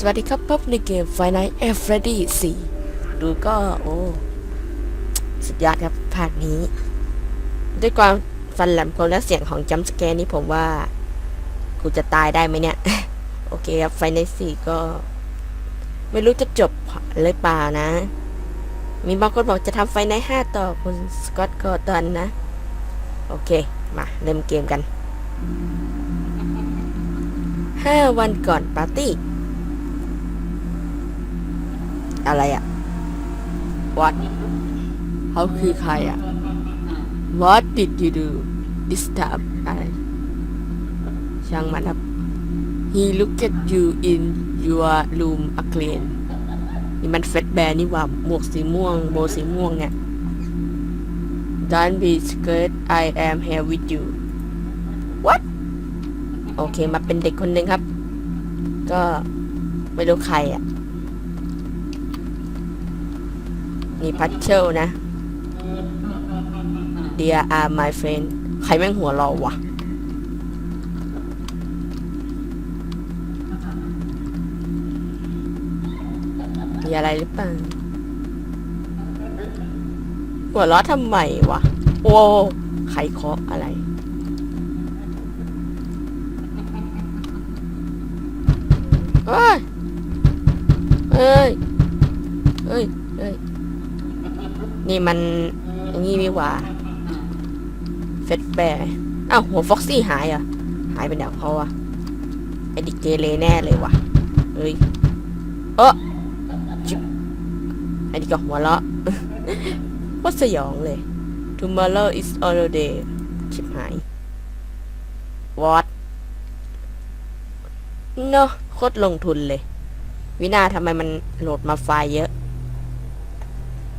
สวัสดีครับพบในเกม f i n i g h t at Freddy 4 ดูก็ โอ้ สุดยอดครับภาคนี้ ด้วยความฟันแหลมคมและเสียงของจัมสแกร์นี่ผมว่า กูจะตายได้ไหมเนี่ย โอเคครับ f i n i g h t 4 ก็ ไม่รู้จะจบหรือเปล่านะ มีบางคนบอกจะทำไฟในห้าต่อคุณสกอตกอร์ตันนะ โอเค มา เริ่มเกมกันห้าวันก่อนปาร์ตี้ อะไรอะ What เขาคือใครอะ What did you do this time อะไรช่างมันครับ He looked at you in your room again นี่มันเฟสแบร์นี่หว่าหมวกสีม่วง โบสีม่วงเนี่ย Don't be scared I am here with you What โอเค มาเป็นเด็กคนหนึ่งครับ ก็ไม่รู้ใครอะ นี่พัชเชลนะ Dear are my friend ใครแม่งหัวเราวะมีอะไรหรือเปล่า หัวเราะทำไมวะ โอ้ใครเคาะอะไรเอ้ยเอ้ยเอ้ยเอ้ย นี่มันอย่างงี้นี่หว่าเฟสแบร์อ้าวหัวฟ็อกซี่หายอะ หายไปไหนของเขาอะไอดิเกเรแน่เลยว่ะเฮ้ยเออจิบไอดิก็หัวเราะว่าสยองเลย tomorrow is another day ชิบหาย what เนอะโคตรลงทุนเลย วินาทำไมมันโหลดมาไฟล์เยอะ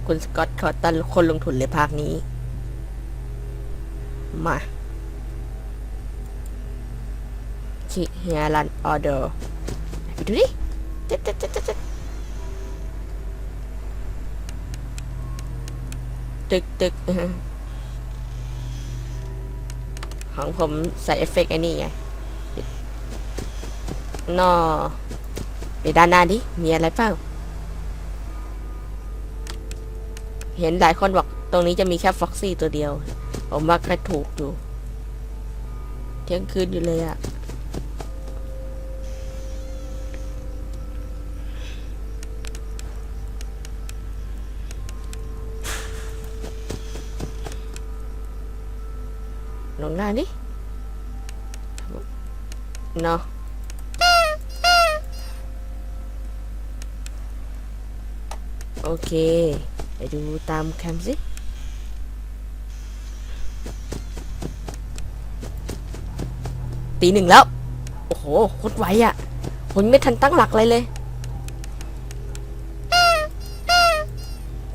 คุณสกอตคอตตันคนลงทุนเลยภาคนี้ มาชิเฮียรันออเดอร์ไปดูดิเจ๊ดเจ๊ดเจ๊ดเจ๊ดเจ๊ดตึกตึกของผมใส่เอฟเฟกต์ไอ้นี่ไงนอไปด้านหน้าดิ มีอะไรเปล่า เห็นหลายคนบอกตรงนี้จะมีแค่ฟ็อกซี่ตัวเดียว ผมว่าก็ถูกอยู่ เที่ยงคืนอยู่เลยอะลงหน้าดิเนาะโอเค ไปดูตามแคมสิตีหนึ่งแล้ว โอ้โหโคตรไวอะ่ะผมไม่ทันตั้งหลักเลยเลย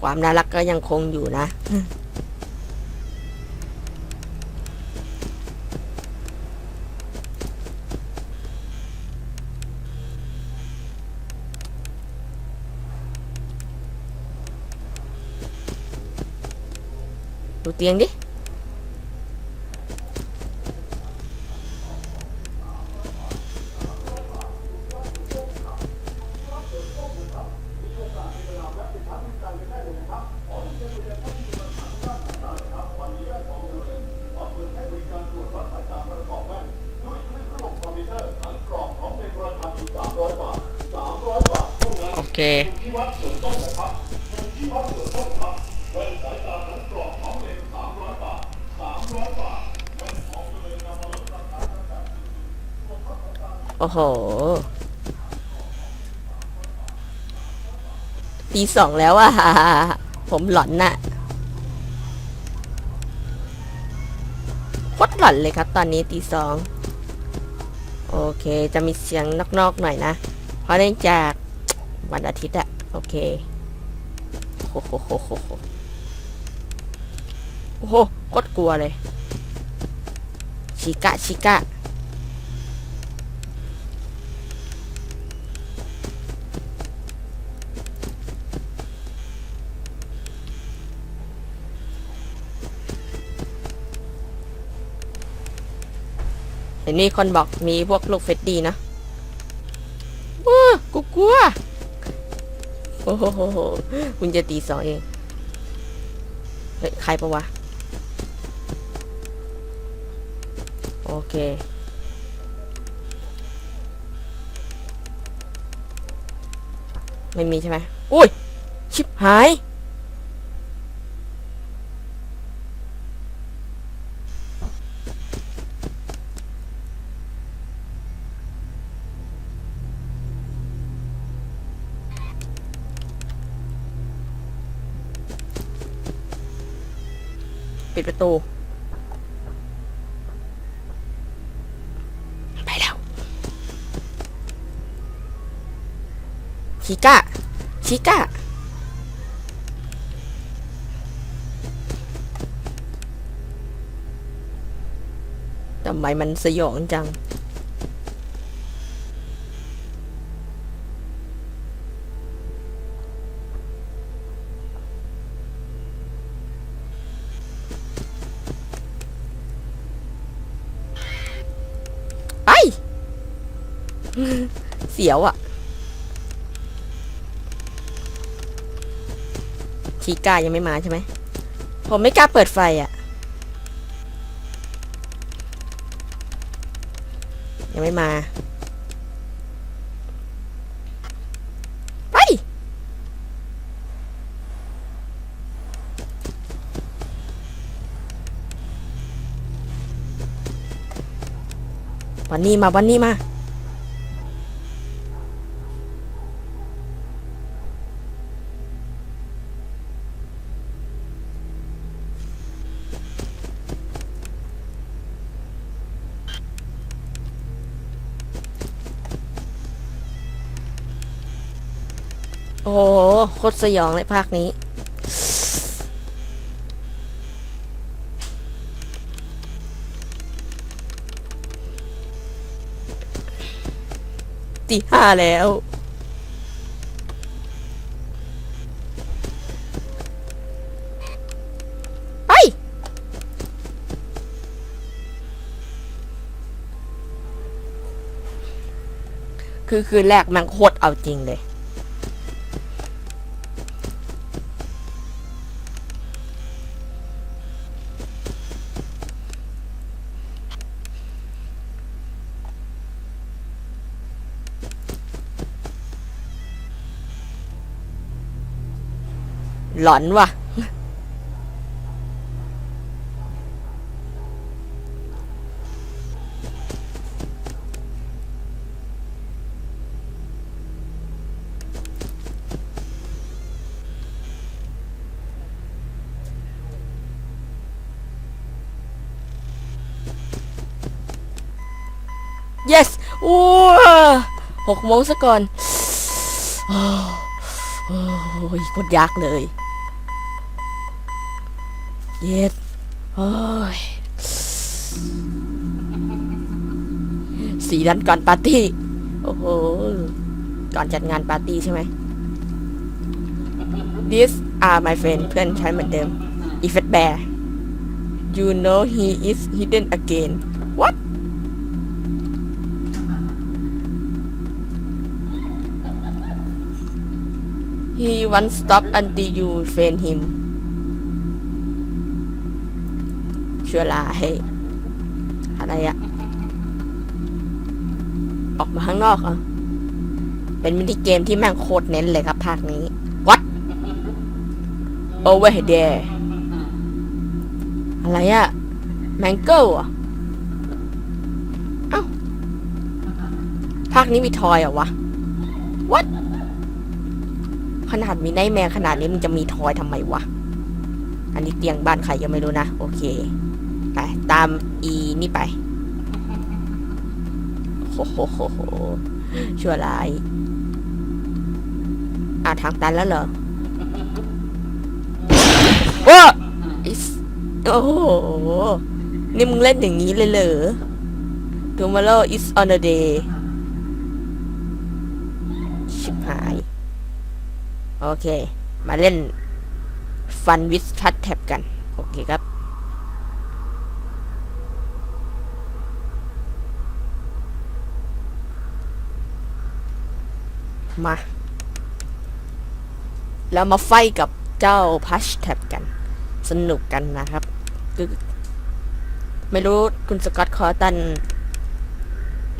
ความน่ารักก็ยังคงอยู่นะ ดูเตียงดิ โอ้โหตีสองแล้วอะผมหลอนน่ะโคตรหลอนเลยครับ ตอนนี้ตีสองโอเค จะมีเสียงนอกๆหน่อยนะ เพราะเนื่องจากวันอาทิตย์อะโอเคโอ้โหโหโหโหโอ้โหโคตรกลัวเลย ชิกะชิกะ เห็นมีคนบอกมีพวกลูกเฟดดีนะว้ากูกลัว โอ้โหคุณจะตีสองเอง เฮ้ย ใครปะวะ โอเคไม่มีใช่ไหมอุ้ย ชิบหาย ปิดประตู ไปแล้วชิก้าชิก้าทำไมมันสยองจัง สียวอะ่ะชีกายังไม่มาใช่ไหม ผมไม่กล้าเปิดไฟอะ่ะ ยังไม่มาไปวันนี้มาวันนี้มา โอ้โหโคตรสยองเลยภาคนี้ ตีห้าแล้ว ไปคือคืนแรกมันโคตรเอาจริงเลย หลอนว่ะ yes ว้าหกโมงซะก่อน โอ้โอ้ยโคตรยากเลย เย็ดโอ้ยสีดันก่อนปาร์ตี้ โอ้โห ก่อนจัดงานปาร์ตี้ใช่ไหม These are my friend เพื่อนฉันเหมือนเดิม e f f e t Bear You know he is hidden again What He won't stop until you find him ชั่วร้าย อะไรอะออกมาข้างนอกอะเป็นมินิเกมที่แม่งโคตรเน้นเลยครับภาคนี้ What over there อะไรอะแมงเกิลอะเอ้าภาคนี้มีทอยเหรอวะ What ขนาดมีไนแมร์ขนาดนี้มันจะมีทอยทำไมวะ อันนี้เตียงบ้านใครยังไม่รู้นะ โอเค ไป ตามอีนี่ไปโอ้โหโหโหชั่วร้ายอะทางตันแล้วเหรอโอ้อิสโอ้โห นี่มึงเล่นอย่างนี้เลยเหรอ Tomorrow is on a day ชิบหาย โอเค มาเล่นฟันวิสทัดแท็บกัน โอเคครับ มา แล้วมาไฟกับเจ้าพัชแท็บกัน สนุกกันนะครับคือไม่รู้คุณสกอตคอร์ตัน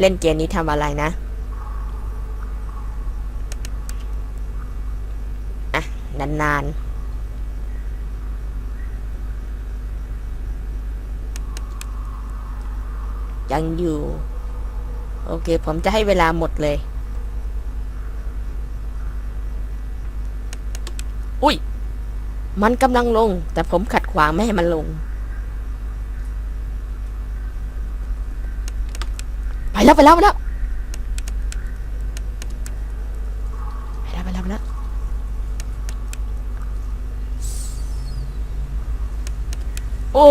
เล่นเกมนี้ทำอะไรนะอะนานๆยังอยู่ โอเค ผมจะให้เวลาหมดเลย มันกำลังลง แต่ผมขัดขวางไม่ให้มันลง ไปแล้ว ไปแล้ว ไปแล้ว ไปแล้ว ไปแล้วไปแล้วโอ้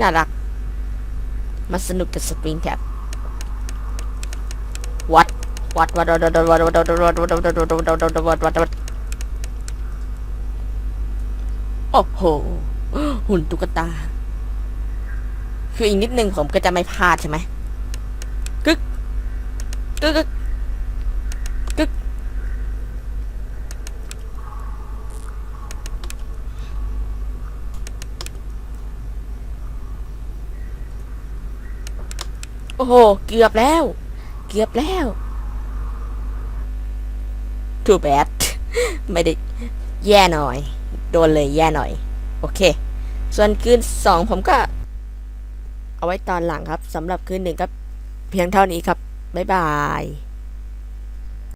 น่ารัก มาสนุกกับสปริงแท็บวัดวัดวัดวัดวัดวัดวัดวัดวัดวัดวัดวัดวัดวัด วัด วัด วัด วัด โอ้โห หุ่นตุ๊กตา คืออีกนิดนึงผมก็จะไม่พลาดใช่ไหมกึกกึกกึกกึกโอ้โห เกือบแล้ว เกือบแล้ว too bad ไม่ได้แย่หน่อย ดนเลยแย่หน่อย โอเค ส่วนคืนสองผมก็ เอาไว้ตอนหลังครับสำหรับคืนหนึ่งก็เพียงเท่านี้ครับ บ๊ายบาย